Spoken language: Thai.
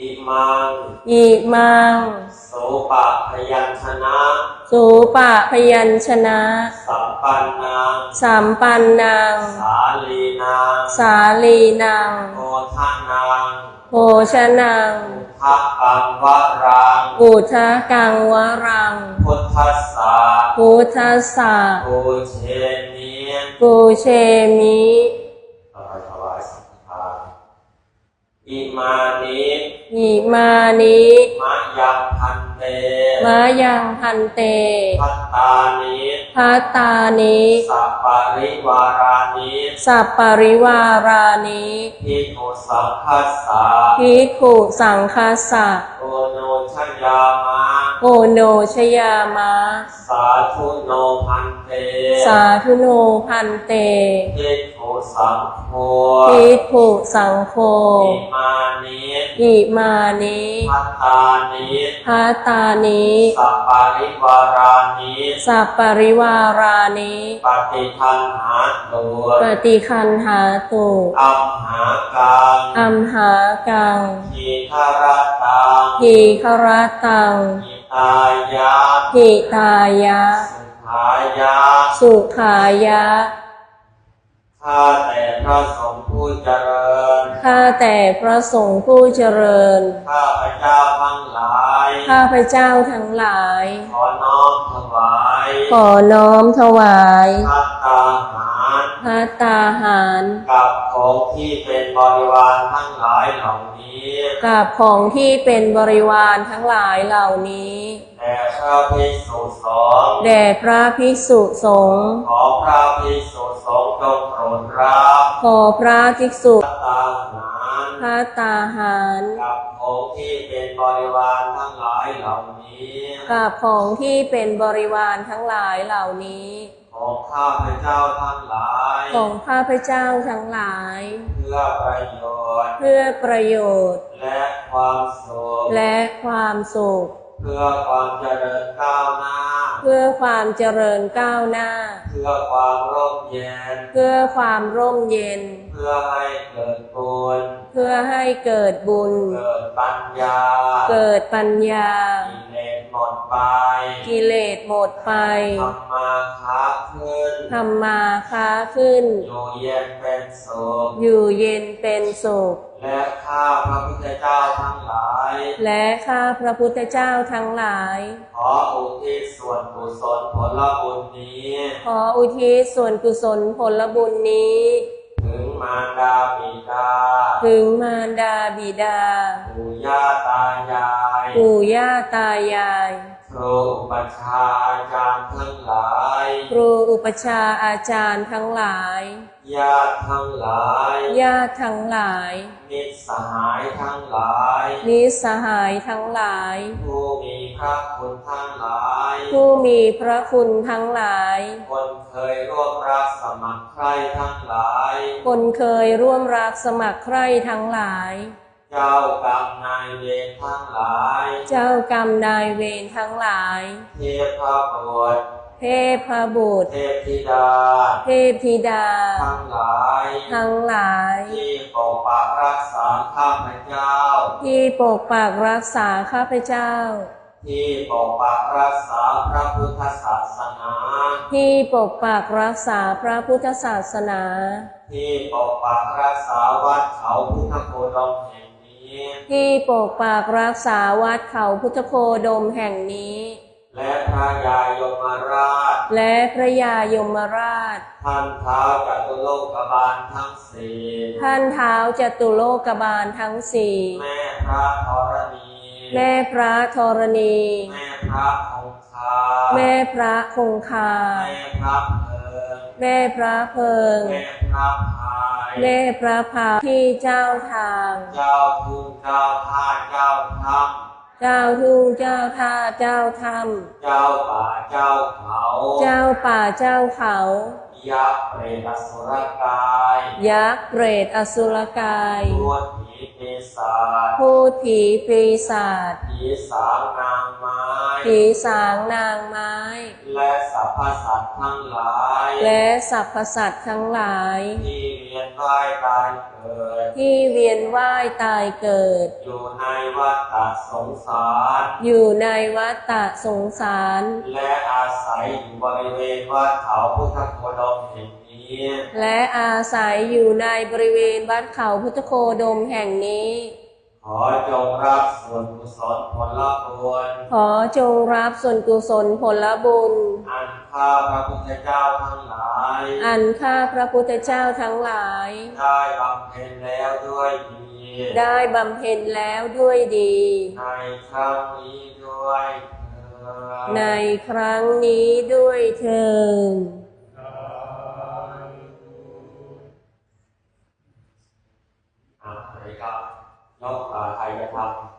อิมัง อิมัง โสปะพยัญชนะสูปะพยัญชนะ สัมปันนังสัมปันนังสาลีนังสาลีนังโมทานังโภชนังทะปังวรังอุทะกังวรัง พุทธัสสะพุทธัสสะปูเชนีปูเชมิต่อไปถวายสังฆทานอิมานิ หิมานิมะยังพันเต มายังพันเต พัตตานิพัตตานิสัปปะริวารานิสัปปริวารานิพิโมสังคัสสะภิกขุสังคัสสะโอโนชยามะโอโนชยามะ สาธุโนพันเต สาธุโนพันเตพิโมสังโฆภิกขุสังโฆอิมานิอิมานิพัตตานิพัตตานิสัปปะริวารานิสัปปริวารานิปฏิทันหาตัวปฏิคันหาตุอัมหากังอัมหากังทีฆรตังหิครตังหิตายะหิตายะ สุขายะ สุขายะข้าแต่พระสงฆ์ผู้เจริญ ข้าแต่พระสงฆ์ผู้เจริญ ข้าพระเจ้าทั้งหลาย ข้าพเจ้าทั้งหลาย ขอน้อมถวาย ขอน้อมถวายพัตตาหารพัตตาหารกับของที่เป็นบริวารทั้งหลายเหล่านี้กับของที่เป็นบริวารทั้งหลายเหล่านี้แด่พระภิกษุสงฆ์แด่พระภิกษุสงฆ์ขอพระภิกษุสงฆ์จงโปรดรับขอพระภิกษุพัตตาหารพัตตาหารกับของ ที่เป็นบริวารทั้งหลายเหล่านี้กับของที่เป็นบริวารทั้งหลายเหล่านี้ ของข้าพเจ้าทั้งหลาย ของข้าพเจ้าทั้งหลาย เพื่อประโยชน์ เพื่อประโยชน์ และความสุข และความสุข เพื่อความเจริญก้าวหน้าเพื่อความเจริญก้าวหน้า เพื่อความร่มเย็น เพื่อความร่มเย็น เพื่อให้เกิดบุญ เพื่อให้เกิดบุญ เกิดปัญญา เกิดปัญญา กิเลสหมดไป กิเลสหมดไปทำมาค้าขึ้นทำมาค้าขึ้น อยู่เย็นเป็นสุข อยู่เย็นเป็นสุข และข้าพระพุทธเจ้าทั้งหลาย และข้าพระพุทธเจ้าทั้งหลาย ขออุทิศส่วนกุศลผลบุญนี้ ขออุทิศส่วนกุศลผลบุญนี้ ถึงมารดาบิดา ถึงมารดาบิดา ปู่ย่าตายาย ปู่ย่าตายาย ครูอุปัชฌาย์อาจารย์ทั้งหลาย ครูอุปชฌาย์อาจารย์ทั้งหลาย ญาติทั้งหลาย ญาติทั้งหลาย มิตรสหายทั้งหลายนิสสหายทั้งหลาย ผู้มีพระคุณทั้งหลาย ผู้มีพระคุณทั้งหลาย คนเคยร่วมรักสมัครใคร่ทั้งหลาย คนเคยร่วมรักสมัครใคร่ทั้งหลายเจ้ากรรมนายเวรทั้งหลาย เจ้ากรรมนายเวรทั้งหลาย เทพบุตรเทพบุตร เทพธิดา เทพธิดา ทั้งหลาย ทั้งหลาย ที่ปกปักรักษาข้าพเจ้า ที่ปกปักรักษาข้าพเจ้า ที่ปกปักรักษาพระพุทธศาสนา ที่ปกปักรักษาพระพุทธศาสนา ที่ปกปักรักษาวัดเขาพุทธโคดมแห่งนี้ ที่ปกปักรักษาวัดเขาพุทธโคดมแห่งนี้ และพระยายมราช และพระยายมราช ท่านเท้าจัตุโลกบาลทั้งสี่ท่านเท้าจตุโลกบาลทั้งสี่แม่พระธรณี แม่พระธรณี แม่พระคงคา แม่พระคงคา แม่พระเพิงแม่พระเพิงแม่พระพา ยได้ประพาที่เจ้าทาง เจ้าทุ่งเจ้าท่าเจ้าถ้เจ้าทุ่งเจ้าท่าเจ้าถ้ำเจ้าป่าเจ้าเขาำเจ้าป่าเจ้าเขายักษ์เปรตอสุรกายยักษ์เปรตอสุรกายพูดผีปีศาจพูดผีปีศาจผีสางนางไม้ ผีสางนางไม้ และสรรพสัตว์ทั้งหลาย และสรรพสัตว์ทั้งหลาย ที่เวียนว่ายตายเกิด ที่เวียนว่ายตายเกิด อยู่ในวัฏสงสาร อยู่ในวัฏสงสาร และอาศัยอยู่บริเวณวัดเขาพุทธโคดมแห่งนี้ และอาศัยอยู่ในบริเวณวัดเขาพุทธโคดมแห่งนี้ ขอจงรับส่วนกุศลผลบุญ ขอจงรับส่วนกุศลผลบุญ อันข้าพระพุทธเจ้าทั้งหลาย อันข้าพระพุทธเจ้าทั้งหลาย ได้บำเพ็ญแล้วด้วยดี ได้บำเพ็ญแล้วด้วยดี ในครั้งนี้ด้วยเถิดในครั้งนี้ด้วยเถิดอ่ะไหนครับยกอ่าใครจะทำ